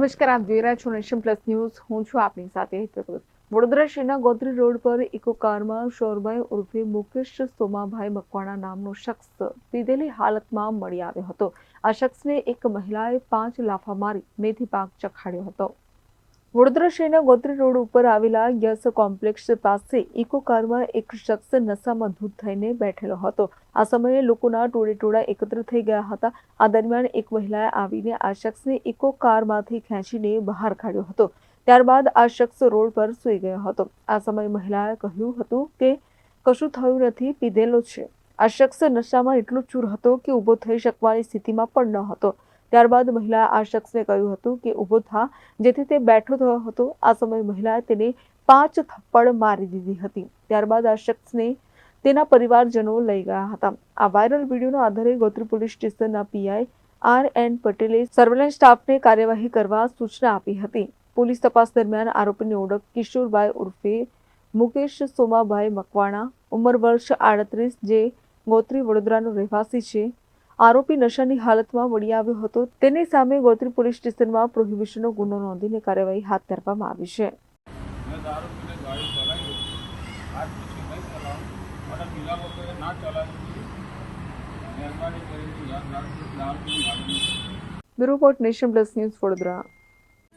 નમસ્કાર, આપ જોઈ રહ્યા છો નેશન પ્લસ ન્યૂઝ. હું છું આપની સાથે વડોદરા શહેરના ગોત્રી રોડ પર ઇકો કારમાં શોરભાઈ ઉર્ફે મુકેશ સોમાભાઈ મકવાણા નામનો શખ્સ પીધેલી હાલતમાં મળી આવ્યો હતો. આ શખ્સને એક મહિલાએ પાંચ લાફા મારી મેથી પાક ચખાડ્યો હતો. વડોદરા શહેરના ગોત્રી રોડ ઉપર આવેલા યસ કોમ્પ્લેક્સ પાસે ઇકો કારમાં એક શખ્સ નશામાં ધૂત થઈને બેઠેલો હતો. આ સમયે લોકોના ટોળે ટોળા એકત્ર થઈ ગયા હતા. આ દરમિયાન એક મહિલાએ આવીને આ શખ્સને ઇકો કારમાંથી ખેંચીને બહાર કાઢ્યો હતો. ત્યારબાદ આ શખ્સ રોડ પર સૂઈ ગયો હતો. આ સમયે મહિલાએ કહ્યું હતું કે, કશું થયું નથી, પીધેલો છે. આ શખ્સ નશામાં એટલો ચૂર હતો કે ઊભો થઈ શકવાની સ્થિતિમાં પણ ન હતો. ત્યારબાદ મહિલાએ આ શખ્સને કહ્યું હતું કે ઊભો થા, જેથી તે બેઠો થયો હતો. આ સમયે મહિલાએ તેને પાંચ થપ્પડ મારી દીધી હતી. ત્યારબાદ આ શખ્સને તેના પરિવારજનો લઈ ગયા હતા. આ વાયરલ વિડીયોના આધારે ગોત્રી પોલીસ સ્ટેશનના પીઆઈ આર એન પટેલે સર્વેલન્સ સ્ટાફને કાર્યવાહી કરવા સૂચના આપી હતી. પોલીસ તપાસ દરમિયાન આરોપીની ઓળખ કિશોરભાઈ ઉર્ફે મુકેશ સોમાભાઈ મકવાણા, ઉંમર વર્ષ આડત્રીસ, જે ગોત્રી વડોદરાનો રહેવાસી છે. આરોપી નશાની હાલતમાં મળી આવ્યો હતો. તેની સામે ગોત્રી પોલીસ સ્ટેશનમાં પ્રોહિબિશનનો ગુનો નોંધીને કાર્યવાહી હાથ ધરવામાં આવી છે. Bureau Nation Plus News Vadodara.